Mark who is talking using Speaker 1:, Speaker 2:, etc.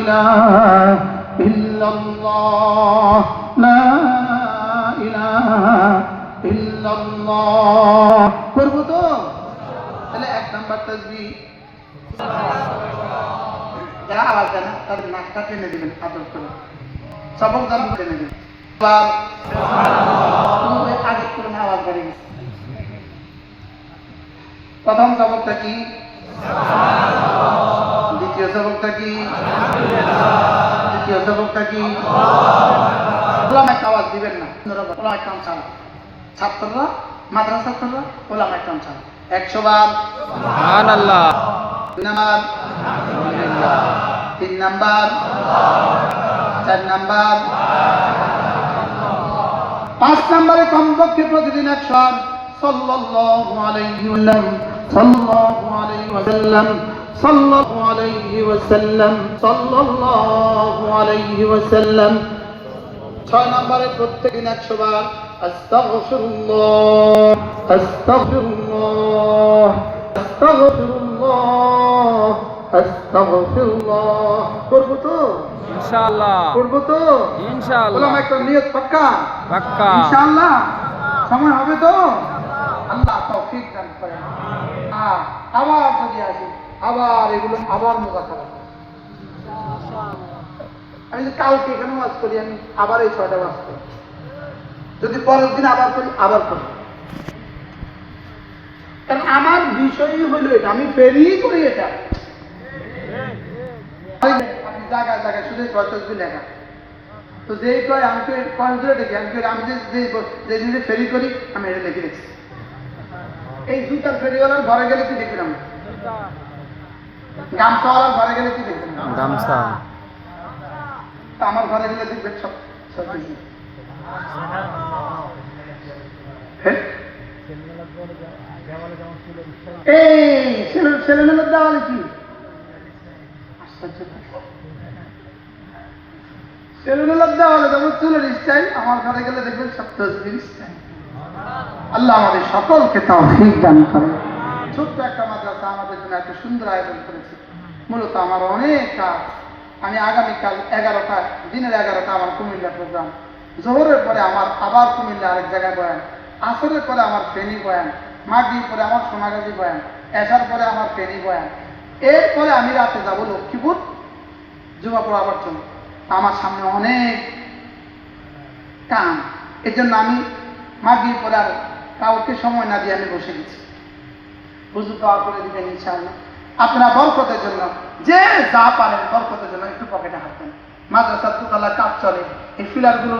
Speaker 1: إله إلا الله لا إله إلا الله করব তো তাহলে এক নাম্বার তাসবিহ যারা আওয়াজ দেয় না তাদের নাকটা টেনে দিবেন আদর করে সবক যারা টেনে দিবেন আবার ওই আগে করে না আওয়াজ বেড়ে গেছে প্রথম সবকটা কি দ্বিতীয় সবকটা কি? দ্বিতীয় সবকটা কি? ওলাম একটা আওয়াজ দিবেন না। ওলাম একটা ছাড়া। ছাত্ররা মাদ্রাসা ছাত্ররা ওলাম একটা ছাড়া। একশো বার।
Speaker 2: সুবহানাল্লাহ।
Speaker 1: দুই নাম্বার। তিন নাম্বার। চার নাম্বার। পাঁচ নাম্বারে কমপক্ষে প্রতিদিন একশো সাল্লাল্লাহু আলাইহি ওয়াসাল্লাম। সাল্লাল্লাহু আলাইহি ওয়াসাল্লাম। সাল্লাল্লাহু আলাইহি ওয়াসাল্লাম সাল্লাল্লাহু আলাইহি ওয়াসাল্লাম। ছয় নম্বরে প্রত্যেকদিন একশো বার আস্তাগফিরুল্লাহ আস্তাগফিরুল্লাহ আস্তাগফিরুল্লাহ আস্তাগফিরুল্লাহ। করব তো?
Speaker 2: ইনশাআল্লাহ।
Speaker 1: করব তো?
Speaker 2: ইনশাআল্লাহ।
Speaker 1: বললাম একটা নিয়ত পাক্কা?
Speaker 2: পাক্কা।
Speaker 1: ইনশাআল্লাহ। সময় হবে তো? আল্লাহ তৌফিক দান করেন। আবার যদি আসি। আবার এগুলো আবার মোকা খারাপ আমি যে কালকে এখানে ওয়াজ করি, আমি আবার এই ছয়টা ওয়াজ করি। যদি পরের দিন আবার করি আবার করি। কারণ আমার বিষয়ই হলো এটা, আমি ফেরি করি এটা। আপনি জায়গায় জায়গায় শুধু কতগুলো লেখা তো যেই কয়, আমি কয়েন দেখি, আমি আমি যে যে জিনিসে ফেরি করি, আমি এটা লিখে রেখেছি। এই জুতার ফেরিওয়ালার ঘরে গেলে কি দেখলাম? গামছাওয়ালার ঘরে গেলে কি দেখলাম
Speaker 2: গামছা।
Speaker 1: আমার ঘরে গেলে দেখবেন সব হ্যাঁ? এই ছেলে ছেলে দেওয়ালে কি? আশ্চর্য। কথা। ছেলে মেয়ের দেওয়ালে যেমন চুলের স্টাইল। আমার ঘরে গেলে দেখবেন সব তসবির স্টাইল। আল্লাহ আমাদের সকলকে তৌফিক দান করে ছোট্ট একটা আমাদের জন্য এত সুন্দর আয়োজন করেছে। মূলত আমার অনেক কাজ। আমি আগামীকাল এগারোটা, দিনের এগারোটা আমার কুমিল্লা প্রোগ্রাম জোহরের পরে আমার আবার কুমিল্লা আরেক জায়গায় বয়ান। আসরের পরে আমার ফেনী বয়ান। মাগরিব পরে আমার সোনাগাজী বয়ান। এসার পরে আমার ফেনী বয়ান। এরপরে আমি রাতে যাব লক্ষ্মীপুর জুমা পড়াবার জন্য। আমার সামনে অনেক কাম এর জন্য আমি মাগরিব পরে আর কাউকে সময় না দিয়ে আমি বসে গেছি। হুজুর দোয়া করে দিবেন, ইনশাআল্লাহ। আপনারা বরকতের জন্য, যে যা পারেন বরকতের জন্য একটু পকেটে হাত দেন। মাদ্রাসার দোতলা কাজ চলে, এই ফিলারগুলো